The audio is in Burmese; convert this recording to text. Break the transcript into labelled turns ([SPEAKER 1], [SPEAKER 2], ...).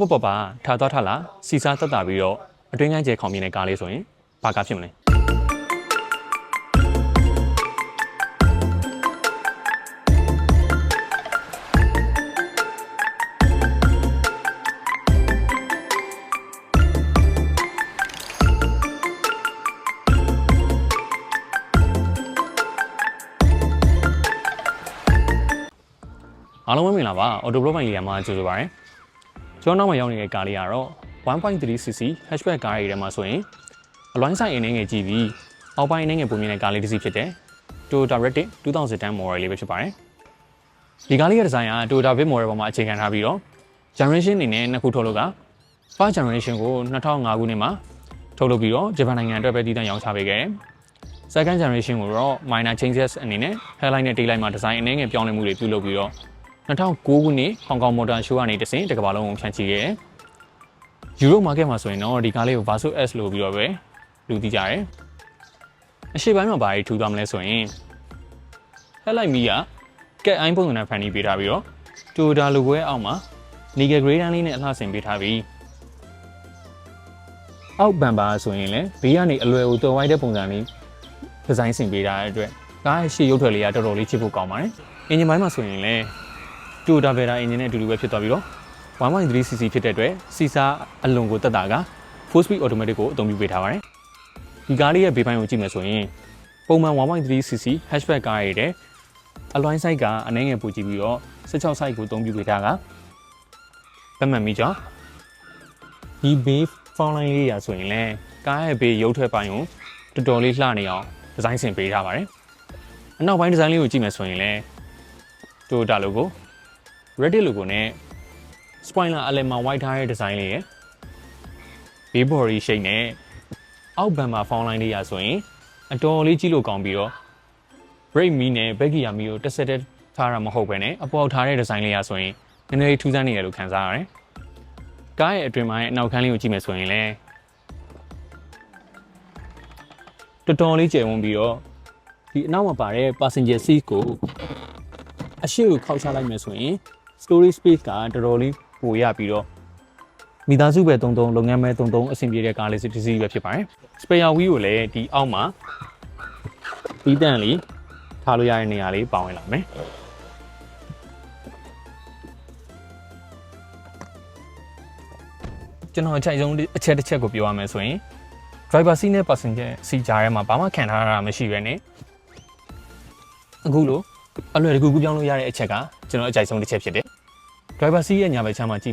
[SPEAKER 1] ပေါ့ပေါ့ပေါ့ပါထားသွားထားလာစီစားတက်တာပြီးတော့အတွင်းကန်းကျဲခေါင်မြင်တဲ့ကားလေးဆိုရင်ဘာကားဖြစ်မလဲအားလုံးပဲမင်္ဂလာပါ Auto Pro ပိုင်းလေးရမှာကြိုဆိုပါရစေ ကျွန်တော်နောက်မှာရောက်နေတဲ့ကားလေးကတော့ 1.3cc hatchback ကားတွေထဲမှာဆိုရင်အလွိုင်းဆိုင်အနေငယ်ကြည့်ပြီးအောက်ပိုင်းအနေငယ်ပုံမြင်တဲ့ကားလေးတစ်စီးဖြစ်တယ် Toyota Rabbit 2010 model လေးပဲဖြစ်ပါတယ်ဒီကားလေးရဲ့ဒီဇိုင်းက Toyota Vic model ပေါ်မှာအခြေခံထားပြီးတော့ generation အနေနဲ့နှစ်ခုထုတ်လို့က first generation ကို2005ခုနှစ်မှာထုတ်လုပ်ပြီးတော့ဂျပန်နိုင်ငံအတွက်ပဲတည်တံ့ရောင်းချပေးခဲ့တယ် second generation ကိုတော့ minor changes အနေနဲ့ headline နဲ့ taillight မှာ design အနေငယ်ပြောင်းလဲမှုတွေပြုလုပ်ပြီးတော့ 2009ခုနှစ်ဟောင်ကောင်မော်တာရှိုးကနေတဆင့်တစ်ကမ္ဘာလုံးကိုဖြန့်ချိခဲ့တယ်။ယူရိုမားကတ်မှာဆိုရင်တော့ဒီကားလေးကို Verso S လို့ပြီးတော့ပဲလူသိကြတယ်။အရှိပိုင်းမှာဘာတွေထူသွားမလဲဆိုရင် headlight မီးကကက်အိုင်းပုံစံနဲ့ဖန်တီးပေးထားပြီးတော့ Toyota logo ရဲ့အောက်မှာ nickel gray တန်းလေးနဲ့အလှဆင်ပေးထားပြီးအောက်ဘန်ပါဆိုရင်လည်းဘေးကနေအလွယ်ကိုတော်ဝိုင်းတဲ့ပုံစံလေးဒီဇိုင်းဆင်ပေးထားတဲ့အတွက်ကားရဲ့ရှေ့ရုပ်ထွက်လေးကတော်တော်လေးချစ်ဖို့ကောင်းပါတယ်။အင်ဂျင်ပိုင်းမှာဆိုရင်လည်း Toyota Vera engine နဲ့အတူတူပဲဖြစ်သွားပြီးတော့ 1.3cc ဖြစ်တဲ့အတွက်စီစာအလွန်ကိုတက်တာက full speed automatic ကိုအသုံးပြုပေးထားပါတယ်။ဒီကားလေးရဲ့ဘေးပိုင်းကိုကြည့်မယ်ဆိုရင်ပုံမှန် 1.3cc hatchback ကားရတဲ့အလွိုင်း size ကအနည်းငယ်ပိုကြည့်ပြီးတော့16 size ကိုအသုံးပြုပေးထားကပတ်မှန်မိကြောင်းဒီဘေး font line လေးရာဆိုရင်လည်းကားရဲ့ဘေးရုပ်ထွက်ပိုင်းကိုတော်တော်လေးလှနေအောင်ဒီဇိုင်းဆင်ပေးထားပါတယ်။အနောက်ပိုင်းဒီဇိုင်းလေးကိုကြည့်မယ်ဆိုရင်လည်း Toyota logo Reddit logo နဲ့ spoiler အလယ်မှာ white ထားတဲ့ design လေးရယ် base body shape နဲ့အောက်ဘန်မှာ font line လေးရဆိုရင်အတော်လေးကြည့်လို့ကောင်းပြီးတော့ brake me နဲ့ back gear me ကိုတက်ဆက်တက်ထားတာမဟုတ်ပဲねအပေါ်ထားတဲ့ design လေးရဆိုရင်နည်းနည်းလေးထူးဆန်းနေရလို့ခံစားရတယ်။ကားရဲ့အတွင်ပိုင်းရဲ့အနောက်ခန်းလေးကိုကြည့်မယ်ဆိုရင်လည်းတော်တော်လေးကျယ်ဝန်းပြီးတော့ဒီအနောက်မှာပါတဲ့ passenger seat ကိုအရှိကိုခောက်ချလိုက်မယ်ဆိုရင် storage space ကတော်တော်လေးပိုရပြီးတော့မိသားစုပဲတုံတုံလုပ်ငန်းပဲတုံတုံအဆင်ပြေတဲ့ကားလေးစစ်တစ်စီးပဲဖြစ်ပါတယ်။ spare wheel ကိုလည်းဒီအောက်မှာပြီးတန့်လေးထားလို့ရတဲ့နေရာလေးပါဝင်လာမယ်။ကျွန်တော်အချိန်ဆုံးအချက်တစ်ချက်ကိုပြောရမယ်ဆိုရင် driver seat နဲ့ passenger seat ကြားထဲမှာဘာမှခံထားရတာမရှိပဲနဲ့အခုလို့အလွယ်တကူကူပြောင်းလို့ရတဲ့အချက်ကကျွန်တော်အကြိုက်ဆုံးတစ်ချက်ဖြစ်တယ်။ driver seat ရဲ့ညာဘက်ခြမ်းမှာကြည့်မယ်